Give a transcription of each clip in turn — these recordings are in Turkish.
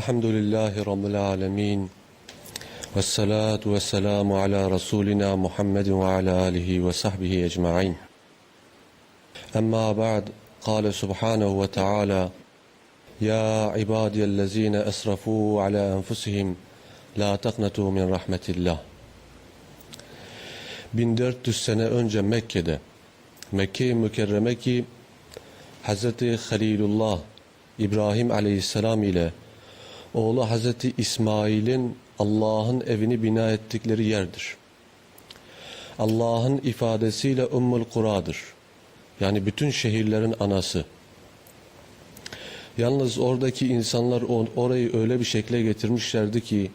Elhamdülillahi Rabbil alemin. Vessalatu vesselamu ala Resulina Muhammedin ve ala alihi ve sahbihi ecma'in. Amma ba'd, kâle subhanehu ve teâlâ, Ya ibadiyellezine esrafû ala enfusihim, la taknatû min rahmetillah. 1400 sene önce Mekke'de, Mekke-i Mükerreme ki, Hz. Halilullah İbrahim Aleyhisselam ile oğlu Hz. İsmail'in Allah'ın evini bina ettikleri yerdir. Allah'ın ifadesiyle Ümmül Kura'dır. Yani bütün şehirlerin anası. Yalnız oradaki insanlar orayı öyle bir şekle getirmişlerdi ki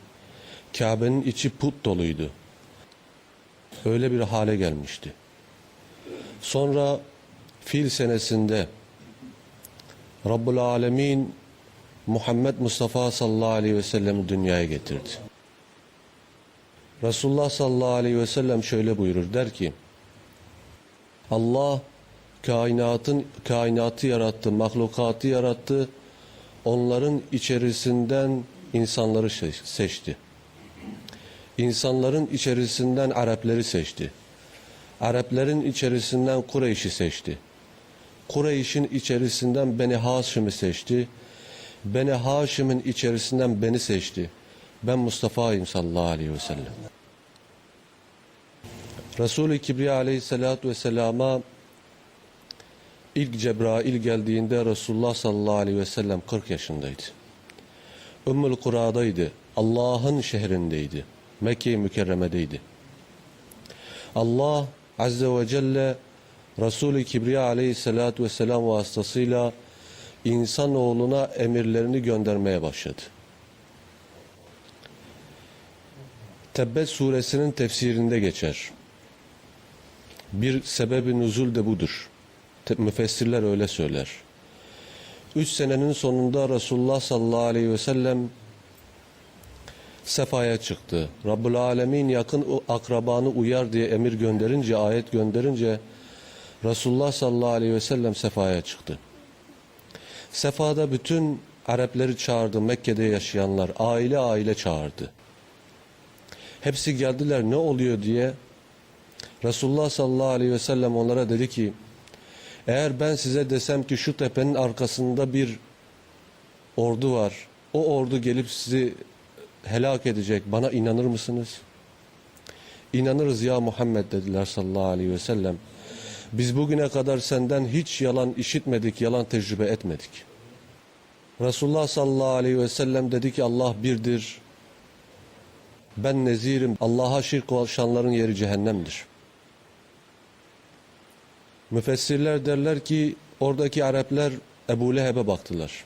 Kabe'nin içi put doluydu. Öyle bir hale gelmişti. Sonra fil senesinde Rabbul Alemin Muhammed Mustafa sallallahu aleyhi ve sellem'i dünyaya getirdi. Resulullah sallallahu aleyhi ve sellem şöyle buyurur der ki Allah kainatın kainatı yarattı, mahlukatı yarattı. Onların içerisinden insanları se- seçti. İnsanların içerisinden Arapları seçti. Arapların içerisinden Kureyş'i seçti. Kureyş'in içerisinden Beni Haşim'i seçti. Beni Haşim'in içerisinden beni seçti. Ben Mustafa'yım sallallahu aleyhi ve sellem. Resul-i Kibriya aleyhissalatu vesselama ilk Cebrail geldiğinde Resulullah sallallahu aleyhi ve sellem 40 yaşındaydı. Ümmül Kura'daydı. Allah'ın şehrindeydi. Mekke-i Mükerreme'deydi. Allah Azze ve Celle Resul-i Kibriya aleyhissalatu vesselam vasıtasıyla insanoğluna emirlerini göndermeye başladı. Tebbet suresinin tefsirinde geçer. Bir sebebi nüzul de budur. Müfessirler öyle söyler. Üç senenin sonunda Resulullah sallallahu aleyhi ve sellem sefaya çıktı. Rabbul Alemin yakın akrabanı uyar diye emir gönderince, ayet gönderince Resulullah sallallahu aleyhi ve sellem sefaya çıktı. Sefada bütün Arapları çağırdı, Mekke'de yaşayanlar, aile aile çağırdı. Hepsi geldiler ne oluyor diye. Resulullah sallallahu aleyhi ve sellem onlara dedi ki, eğer ben size desem ki şu tepenin arkasında bir ordu var, o ordu gelip sizi helak edecek, bana inanır mısınız? İnanırız ya Muhammed dediler sallallahu aleyhi ve sellem. Biz bugüne kadar senden hiç yalan işitmedik, yalan tecrübe etmedik. Resulullah sallallahu aleyhi ve sellem dedi ki Allah birdir. Ben nezirim. Allah'a şirk koşanların yeri cehennemdir. Müfessirler derler ki oradaki Araplar Ebu Leheb'e baktılar.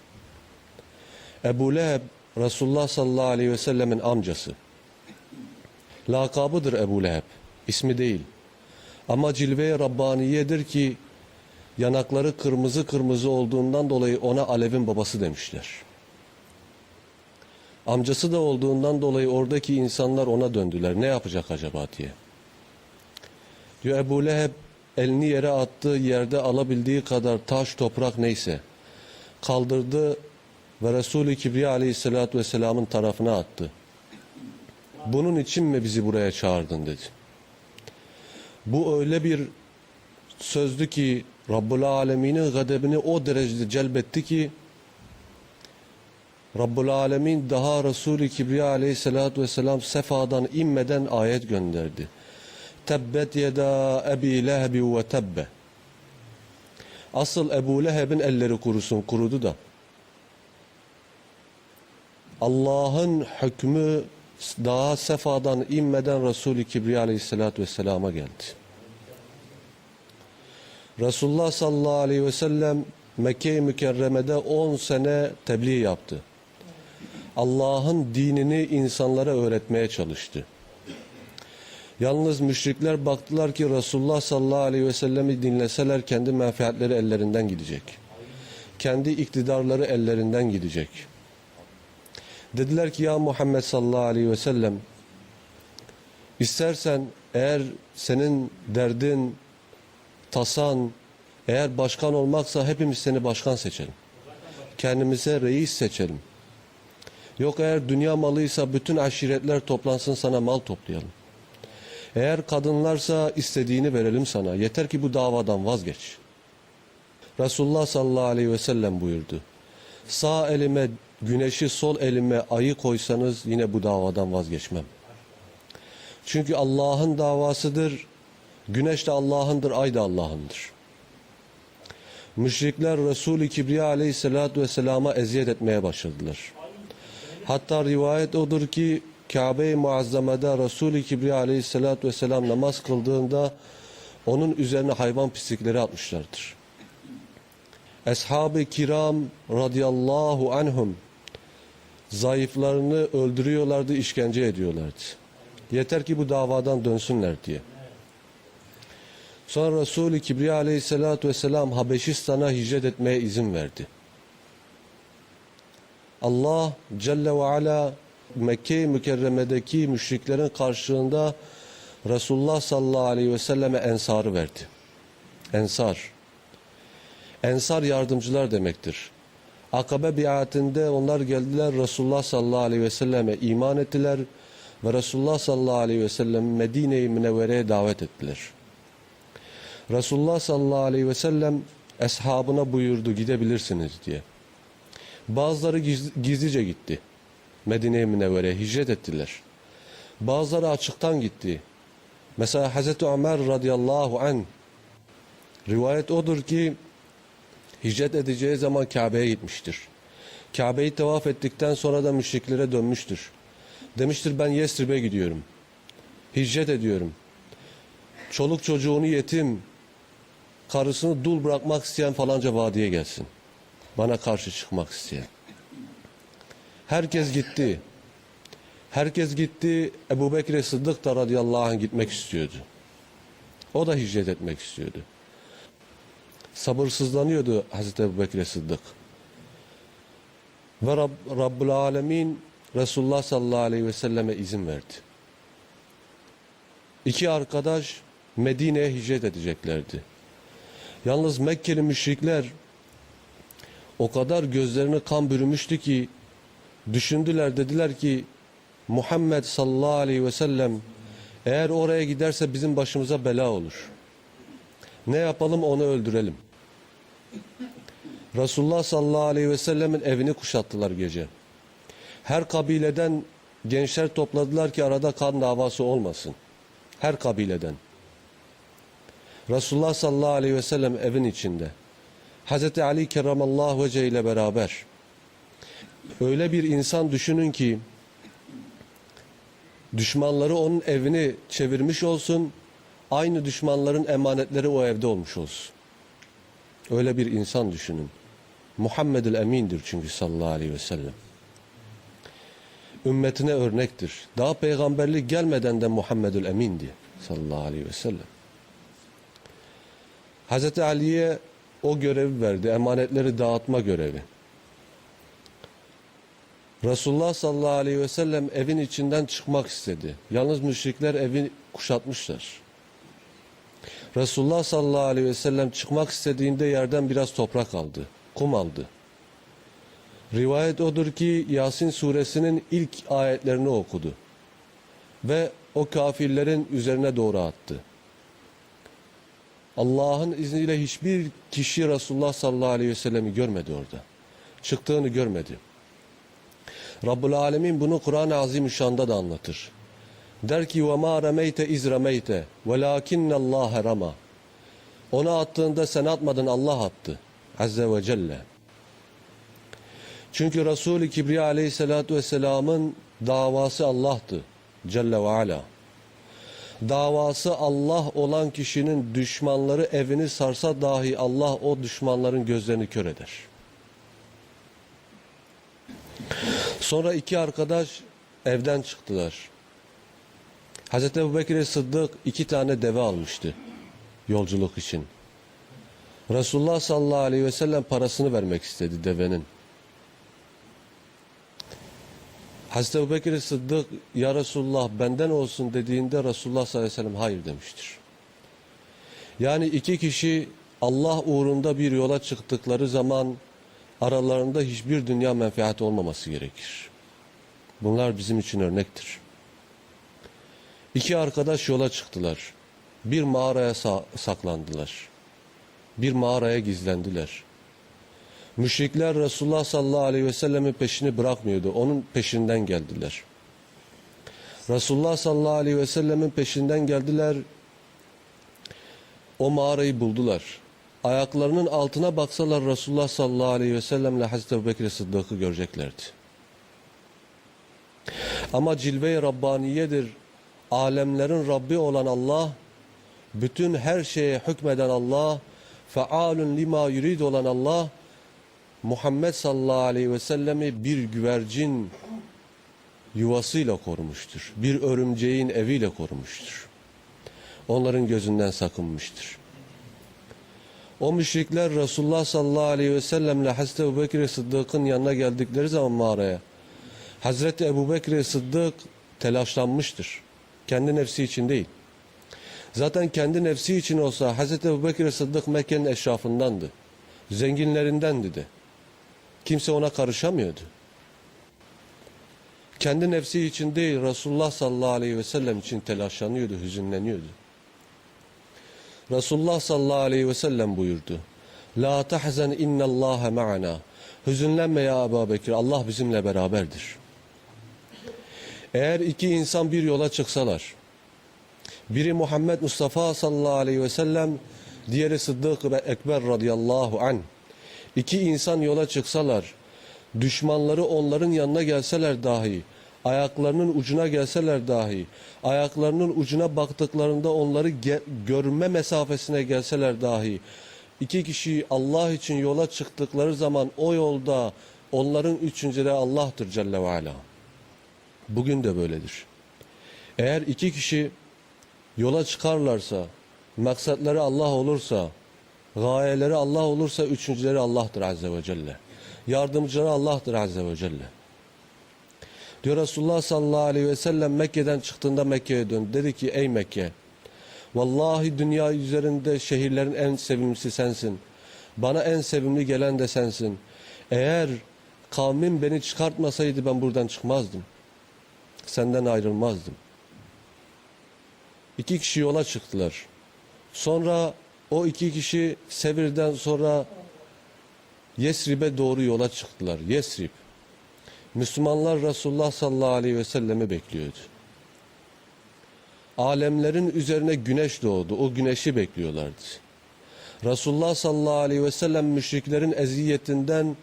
Ebu Leheb Resulullah sallallahu aleyhi ve sellemin amcası. Lakabıdır Ebu Leheb. ismi değil. Ama cilve-i Rabbaniye'dir ki yanakları kırmızı kırmızı olduğundan dolayı ona Alev'in babası demişler. Amcası da olduğundan dolayı oradaki insanlar ona döndüler. Ne yapacak acaba diye. Diyor Ebu Leheb elini yere attı, yerde alabildiği kadar taş, toprak neyse kaldırdı ve Resul-i Kibriya aleyhissalatü vesselamın tarafına attı. Bunun için mi bizi buraya çağırdın dedi. Bu öyle bir sözdü ki Rabbul Alemin'in gadebini o derecede celbetti ki Rabbul Alemin daha Resul-i Kibriya aleyhissalatü vesselam sefadan inmeden ayet gönderdi. Tebbet yeda ebi lehebi ve tebbe. Asıl Ebu Leheb'in elleri kurusun, kurudu da. Allah'ın hükmü daha sefadan inmeden Resul-i Kibriya aleyhissalatü vesselama geldi. Resulullah sallallahu aleyhi ve sellem Mekke-i Mükerreme'de 10 sene tebliğ yaptı. Allah'ın dinini insanlara öğretmeye çalıştı. Yalnız müşrikler baktılar ki Resulullah sallallahu aleyhi ve sellemi dinleseler kendi menfaatleri ellerinden gidecek. Kendi iktidarları ellerinden gidecek. Dediler ki ya Muhammed sallallahu aleyhi ve sellem istersen eğer senin derdin, tasan eğer başkan olmaksa hepimiz seni başkan seçelim. Kendimize reis seçelim. Yok eğer dünya malıysa bütün aşiretler toplansın sana mal toplayalım. Eğer kadınlarsa istediğini verelim sana. Yeter ki bu davadan vazgeç. Resulullah sallallahu aleyhi ve sellem buyurdu. Sağ elime güneşi sol elime ayı koysanız yine bu davadan vazgeçmem. Çünkü Allah'ın davasıdır. Güneş de Allah'ındır, ay da Allah'ındır. Müşrikler Resul-i Kibriya aleyhissalatu vesselama eziyet etmeye başladılar. Hatta rivayet odur ki Kabe-i Muazzama'da Resul-i Kibriya aleyhissalatu vesselam namaz kıldığında onun üzerine hayvan pislikleri atmışlardır. Ashab-ı kiram radıyallahu anhum zayıflarını öldürüyorlardı, işkence ediyorlardı. Yeter ki bu davadan dönsünler diye. Sonra Resul-i Kibriya aleyhissalatu vesselam Habeşistan'a hicret etmeye izin verdi. Allah Celle ve Ala Mekke-i Mükerreme'deki müşriklerin karşılığında Resulullah sallallahu aleyhi ve selleme ensarı verdi. Ensar. Ensar yardımcılar demektir. Akabe biatinde onlar geldiler Resulullah sallallahu aleyhi ve selleme iman ettiler ve Resulullah sallallahu aleyhi ve sellem Medine-i Münevvere'ye davet ettiler. Resulullah sallallahu aleyhi ve sellem eshabına buyurdu gidebilirsiniz diye. Bazıları giz- gizlice gitti. Medine-i Münevvere'ye hicret ettiler. Bazıları açıktan gitti. Mesela Hazreti Ömer radıyallahu an rivayet odur ki hicret edeceği zaman Kabe'ye gitmiştir. Kabe'yi tavaf ettikten sonra da müşriklere dönmüştür. Demiştir ben Yesrib'e gidiyorum. Hicret ediyorum. Çoluk çocuğunu yetim, karısını dul bırakmak isteyen falanca vadiye gelsin. Bana karşı çıkmak isteyen. Herkes gitti. Herkes gitti. Ebu Bekir Sıddık da radıyallahu anh gitmek istiyordu. O da hicret etmek istiyordu. Sabırsızlanıyordu Hazreti Ebu Bekir Sıddık. Ve Rab, Rabbul Alemin Resulullah sallallahu aleyhi ve selleme izin verdi. İki arkadaş Medine'ye hicret edeceklerdi. Yalnız Mekkeli müşrikler o kadar gözlerini kan bürümüştü ki düşündüler dediler ki Muhammed sallallahu aleyhi ve sellem eğer oraya giderse bizim başımıza bela olur. Ne yapalım onu öldürelim. Resulullah sallallahu aleyhi ve sellemin evini kuşattılar gece. Her kabileden gençler topladılar ki arada kan davası olmasın. Her kabileden. Resulullah sallallahu aleyhi ve sellem evin içinde. Hazreti Ali kerramallahu vece ile beraber. Öyle bir insan düşünün ki düşmanları onun evini çevirmiş olsun. Aynı düşmanların emanetleri o evde olmuş olsun. Öyle bir insan düşünün. Muhammedül Emin'dir çünkü sallallahu aleyhi ve sellem. Ümmetine örnektir. Daha peygamberlik gelmeden de Muhammedül Emin'di sallallahu aleyhi ve sellem. Hazreti Ali'ye o görevi verdi. Emanetleri dağıtma görevi. Resulullah sallallahu aleyhi ve sellem evin içinden çıkmak istedi. Yalnız müşrikler evi kuşatmışlar. Resulullah sallallahu aleyhi ve sellem çıkmak istediğinde yerden biraz toprak aldı. Kum aldı. Rivayet odur ki Yasin suresinin ilk ayetlerini okudu. Ve o kafirlerin üzerine doğru attı. Allah'ın izniyle hiçbir kişi Resulullah sallallahu aleyhi ve sellemi görmedi orada. Çıktığını görmedi. Rabbul Alemin bunu Kur'an-ı Azimüşşan'da da anlatır. Der ki وَمَا رَمَيْتَ اِذْ رَمَيْتَ وَلَاكِنَّ اللّٰهَ رَمَى Ona attığında sen atmadın Allah attı. Azze ve Celle. Çünkü Resul-i Kibriya aleyhissalatu vesselamın davası Allah'tı. Celle ve Ala. Davası Allah olan kişinin düşmanları evini sarsa dahi Allah o düşmanların gözlerini kör eder. Sonra iki arkadaş evden çıktılar. Hazreti Ebu Bekir Sıddık iki tane deve almıştı yolculuk için. Resulullah sallallahu aleyhi ve sellem parasını vermek istedi devenin. Hazreti Ebu Bekir Sıddık ya Resulullah benden olsun dediğinde Resulullah sallallahu aleyhi ve sellem hayır demiştir. Yani iki kişi Allah uğrunda bir yola çıktıkları zaman aralarında hiçbir dünya menfaati olmaması gerekir. Bunlar bizim için örnektir. İki arkadaş yola çıktılar. Bir mağaraya sa- saklandılar. Bir mağaraya gizlendiler. Müşrikler Resulullah sallallahu aleyhi ve sellemin peşini bırakmıyordu. Onun peşinden geldiler. Resulullah sallallahu aleyhi ve sellemin peşinden geldiler. O mağarayı buldular. Ayaklarının altına baksalar Resulullah sallallahu aleyhi ve sellemle Hazreti Ebubekir Sıddık'ı göreceklerdi. Ama cilve-i Rabbaniyedir. Alemlerin Rabbi olan Allah, bütün her şeye hükmeden Allah, fealun lima yurid olan Allah, Muhammed sallallahu aleyhi ve sellemi bir güvercin yuvasıyla korumuştur. Bir örümceğin eviyle korumuştur. Onların gözünden sakınmıştır. O müşrikler Resulullah sallallahu aleyhi ve sellemle Hazreti Ebubekir Sıddık'ın yanına geldikleri zaman mağaraya Hazreti Ebubekir Sıddık telaşlanmıştır. Kendi nefsi için değil. Zaten kendi nefsi için olsa Hazreti Ebubekir Sıddık Mekke'nin eşrafındandı. Zenginlerindendi de. Kimse ona karışamıyordu. Kendi nefsi için değil Resulullah sallallahu aleyhi ve sellem için telaşlanıyordu, hüzünleniyordu. Resulullah sallallahu aleyhi ve sellem buyurdu. La tahzen innallâhe ma'ana. Hüzünlenme ya Ebu Bekir. Allah bizimle beraberdir. Eğer iki insan bir yola çıksalar, biri Muhammed Mustafa sallallahu aleyhi ve sellem, diğeri Sıddık ve Ekber radıyallahu anh. İki insan yola çıksalar, düşmanları onların yanına gelseler dahi, ayaklarının ucuna gelseler dahi, ayaklarının ucuna baktıklarında onları görme mesafesine gelseler dahi, iki kişi Allah için yola çıktıkları zaman o yolda onların üçüncüleri Allah'tır Celle ve Ala. Bugün de böyledir. Eğer iki kişi yola çıkarlarsa, maksatları Allah olursa, gayeleri Allah olursa üçüncüleri Allah'tır Azze ve Celle. Yardımcıları Allah'tır Azze ve Celle. Diyor Resulullah sallallahu aleyhi ve sellem Mekke'den çıktığında Mekke'ye döndü. Dedi ki ey Mekke vallahi dünya üzerinde şehirlerin en sevimlisi sensin. Bana en sevimli gelen de sensin. Eğer kavmim beni çıkartmasaydı ben buradan çıkmazdım. Senden ayrılmazdım. İki kişi yola çıktılar. Sonra o iki kişi Sevir'den sonra Yesrib'e doğru yola çıktılar. Yesrib. Müslümanlar Resulullah sallallahu aleyhi ve sellemi bekliyordu. Alemlerin üzerine güneş doğdu. O güneşi bekliyorlardı. Resulullah sallallahu aleyhi ve sellem müşriklerin eziyetinden,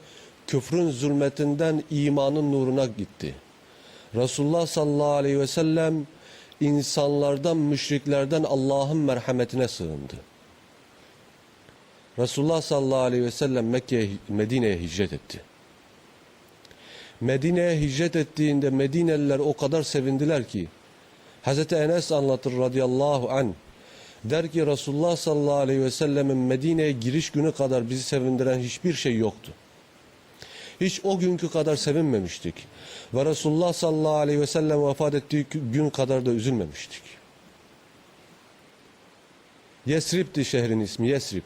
küfrün zulmetinden imanın nuruna gitti. Resulullah sallallahu aleyhi ve sellem insanlardan, müşriklerden Allah'ın merhametine sığındı. Resulullah sallallahu aleyhi ve sellem Mekke'ye, Medine'ye hicret etti. Medine'ye hicret ettiğinde Medineliler o kadar sevindiler ki Hazreti Enes anlatır radıyallahu an der ki Resulullah sallallahu aleyhi ve sellemin Medine'ye giriş günü kadar bizi sevindiren hiçbir şey yoktu. Hiç o günkü kadar sevinmemiştik. Ve Resulullah sallallahu aleyhi ve sellem vefat ettiği gün kadar da üzülmemiştik. Yesrib'di şehrin ismi Yesrib.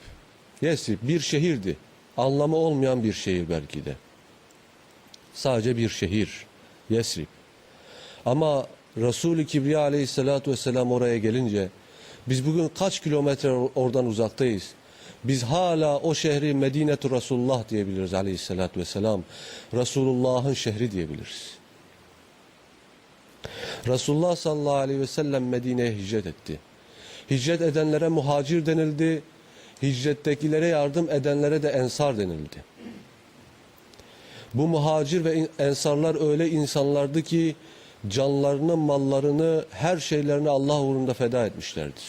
Yesrib bir şehirdi. Anlamı olmayan bir şehir belki de. Sadece bir şehir. Yesrib. Ama Resul-i Kibriya aleyhissalatu vesselam oraya gelince biz bugün kaç kilometre oradan uzaktayız. Biz hala o şehri Medinetu Resulullah diyebiliriz aleyhissalatü vesselam. Resulullah'ın şehri diyebiliriz. Resulullah sallallahu aleyhi ve sellem Medine'ye hicret etti. Hicret edenlere muhacir denildi. Hicrettekilere yardım edenlere de ensar denildi. Bu muhacir ve ensarlar öyle insanlardı ki canlarını, mallarını, her şeylerini Allah uğrunda feda etmişlerdi.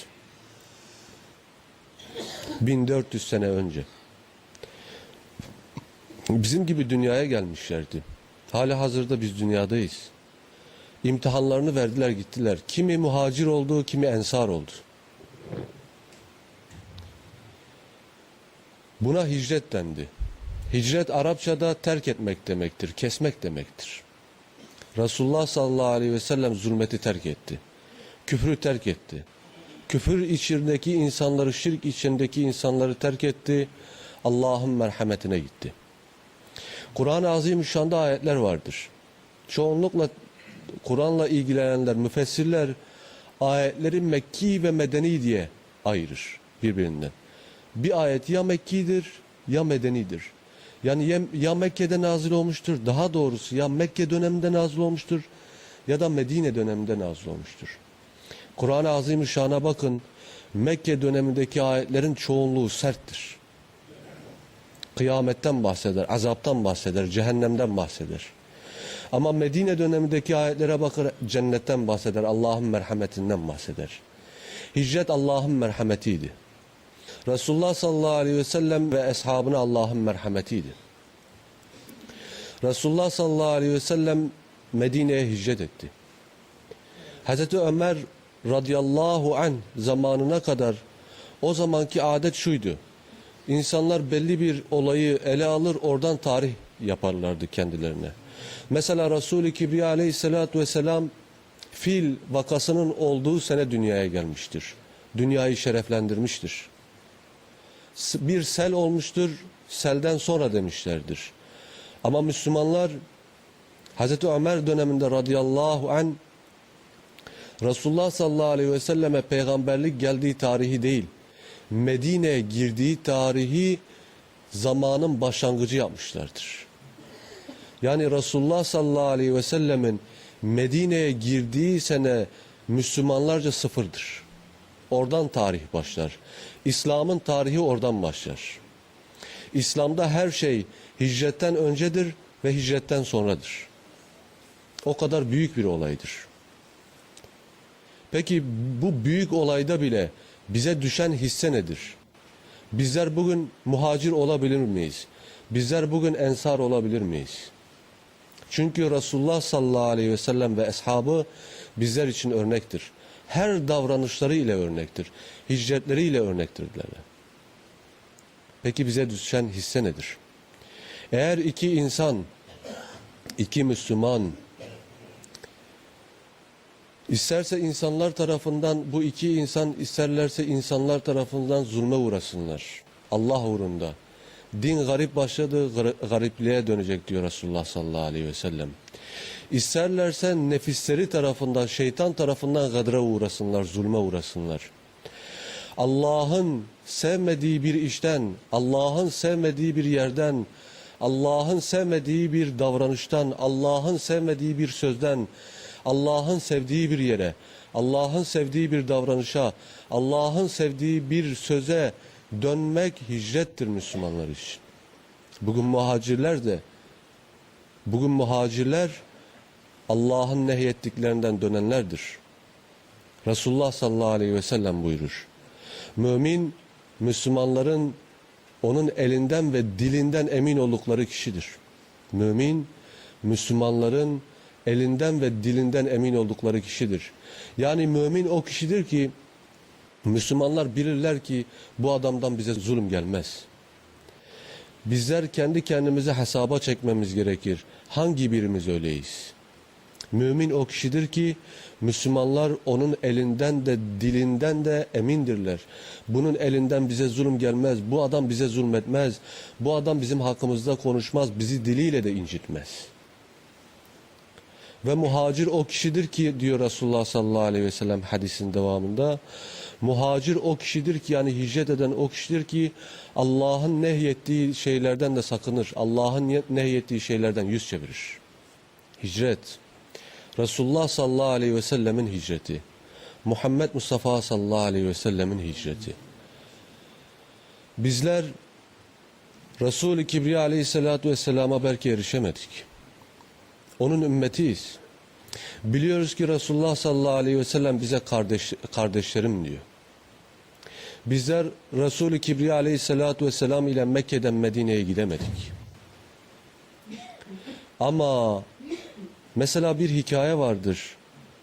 1400 sene önce. Bizim gibi dünyaya gelmişlerdi. Hala hazırda biz dünyadayız. İmtihanlarını verdiler gittiler. Kimi muhacir oldu, kimi ensar oldu. Buna hicret dendi. Hicret Arapçada terk etmek demektir, kesmek demektir. Resulullah sallallahu aleyhi ve sellem zulmeti terk etti. Küfrü terk etti. Küfür içindeki insanları, şirk içindeki insanları terk etti. Allah'ın merhametine gitti. Kur'an-ı Azimüşşan'da ayetler vardır. Çoğunlukla Kur'an'la ilgilenenler, müfessirler ayetleri Mekki ve Medeni diye ayırır birbirinden. Bir ayet ya Mekki'dir ya Medeni'dir. Yani ya, Mekke'de nazil olmuştur, daha doğrusu ya Mekke döneminde nazil olmuştur ya da Medine döneminde nazil olmuştur. Kur'an-ı Azimüşşan'a bakın, Mekke dönemindeki ayetlerin çoğunluğu serttir. Kıyametten bahseder, azaptan bahseder, cehennemden bahseder. Ama Medine dönemindeki ayetlere bakır cennetten bahseder, Allah'ın merhametinden bahseder. Hicret Allah'ın merhametiydi. Resulullah sallallahu aleyhi ve sellem ve eshabına Allah'ın merhametiydi. Resulullah sallallahu aleyhi ve sellem Medine'ye hicret etti. Hazreti Ömer radıyallahu an zamanına kadar o zamanki adet şuydu. İnsanlar belli bir olayı ele alır oradan tarih yaparlardı kendilerine. Mesela Resul-i Kibriya aleyhissalatü vesselam fil vakasının olduğu sene dünyaya gelmiştir. Dünyayı şereflendirmiştir. Bir sel olmuştur, selden sonra demişlerdir. Ama Müslümanlar Hazreti Ömer döneminde radıyallahu an Resulullah sallallahu aleyhi ve selleme peygamberlik geldiği tarihi değil, Medine'ye girdiği tarihi zamanın başlangıcı yapmışlardır. Yani Resulullah sallallahu aleyhi ve sellemin Medine'ye girdiği sene Müslümanlarca sıfırdır. Oradan tarih başlar. İslam'ın tarihi oradan başlar. İslam'da her şey hicretten öncedir ve hicretten sonradır. O kadar büyük bir olaydır. Peki bu büyük olayda bile bize düşen hisse nedir? Bizler bugün muhacir olabilir miyiz? Bizler bugün ensar olabilir miyiz? Çünkü Resulullah sallallahu aleyhi ve sellem ve eshabı bizler için örnektir. Her davranışları ile örnektir. Hicretleriyle örnektirdiler. Peki bize düşen hisse nedir? Eğer iki insan, iki Müslüman, isterse insanlar tarafından bu iki insan isterlerse insanlar tarafından zulme uğrasınlar. Allah uğrunda. Din garip başladı, gar- garipliğe dönecek diyor Resulullah sallallahu aleyhi ve sellem. İsterlerse nefisleri tarafından, şeytan tarafından gadra uğrasınlar, zulme uğrasınlar. Allah'ın sevmediği bir işten, Allah'ın sevmediği bir yerden, Allah'ın sevmediği bir davranıştan, Allah'ın sevmediği bir sözden, Allah'ın sevdiği bir yere, Allah'ın sevdiği bir davranışa, Allah'ın sevdiği bir söze dönmek hicrettir Müslümanlar için. Bugün muhacirler de, bugün muhacirler Allah'ın nehyettiklerinden dönenlerdir. Resulullah sallallahu aleyhi ve sellem buyurur. Mümin, Müslümanların onun elinden ve dilinden emin oldukları kişidir. Mümin, Müslümanların elinden ve dilinden emin oldukları kişidir. Yani mümin o kişidir ki, Müslümanlar bilirler ki bu adamdan bize zulüm gelmez. Bizler kendi kendimize hesaba çekmemiz gerekir. Hangi birimiz öyleyiz? Mümin o kişidir ki Müslümanlar onun elinden de dilinden de emindirler. Bunun elinden bize zulüm gelmez. Bu adam bize zulmetmez. Bu adam bizim hakkımızda konuşmaz. Bizi diliyle de incitmez. Ve muhacir o kişidir ki diyor Resulullah sallallahu aleyhi ve sellem hadisin devamında. Muhacir o kişidir ki yani hicret eden o kişidir ki Allah'ın nehyettiği şeylerden de sakınır. Allah'ın nehyettiği şeylerden yüz çevirir. Hicret. Resulullah sallallahu aleyhi ve sellemin hicreti. Muhammed Mustafa sallallahu aleyhi ve sellemin hicreti. Bizler Resul-i Kibriya aleyhissalatu vesselama belki erişemedik. Onun ümmetiyiz. Biliyoruz ki Resulullah sallallahu aleyhi ve sellem bize kardeş, kardeşlerim diyor. Bizler Resul-i Kibriya aleyhissalatu vesselam ile Mekke'den Medine'ye gidemedik. Ama mesela bir hikaye vardır.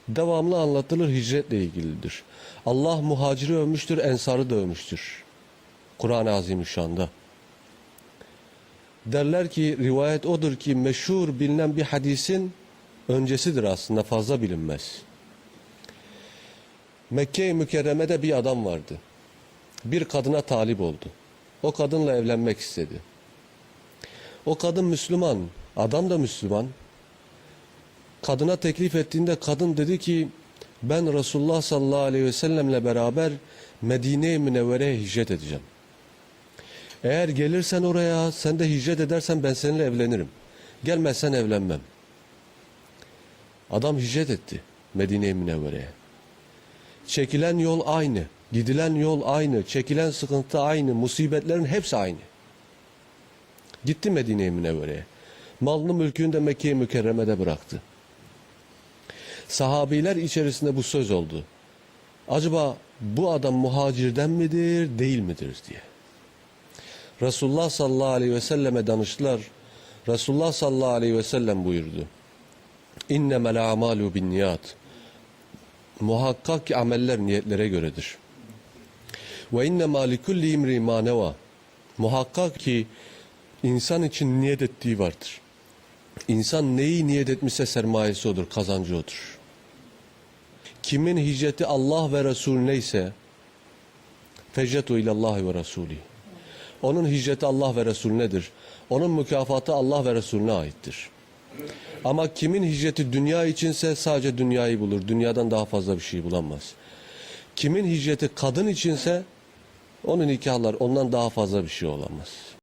Devamlı anlatılır hicretle ilgilidir. Allah muhaciri övmüştür, ensarı da övmüştür. Kur'an-ı Azimüşşan'da. Derler ki rivayet odur ki meşhur bilinen bir hadisin öncesidir aslında fazla bilinmez. Mekke-i Mükerreme'de bir adam vardı. Bir kadına talip oldu. O kadınla evlenmek istedi. O kadın Müslüman, adam da Müslüman. kadına teklif ettiğinde kadın dedi ki ben Resulullah sallallahu aleyhi ve sellemle beraber Medine-i Münevvere'ye hicret edeceğim. Eğer gelirsen oraya sen de hicret edersen ben seninle evlenirim. Gelmezsen evlenmem. Adam hicret etti Medine-i Münevvere'ye. Çekilen yol aynı, gidilen yol aynı, çekilen sıkıntı aynı, musibetlerin hepsi aynı. Gitti Medine-i Münevvere'ye. Malını mülkünü de Mekke-i Mükerreme'de bıraktı. Sahabiler içerisinde bu söz oldu. Acaba bu adam muhacirden midir, değil midir diye. Resulullah sallallahu aleyhi ve selleme danıştılar. Resulullah sallallahu aleyhi ve sellem buyurdu. İnnemel amalu bin niyat. Muhakkak ki ameller niyetlere göredir. Ve innemâ likulli imri mâ nevâ. Muhakkak ki insan için niyet ettiği vardır. İnsan neyi niyet etmişse sermayesi odur, kazancı odur. Kimin hicreti Allah ve Resulüne ise fecretu ilallahi ve Resulü. Onun hicreti Allah ve Resulünedir. Onun mükafatı Allah ve Resulüne aittir. Ama kimin hicreti dünya içinse sadece dünyayı bulur. Dünyadan daha fazla bir şey bulamaz. Kimin hicreti kadın içinse onun nikahlar ondan daha fazla bir şey olamaz.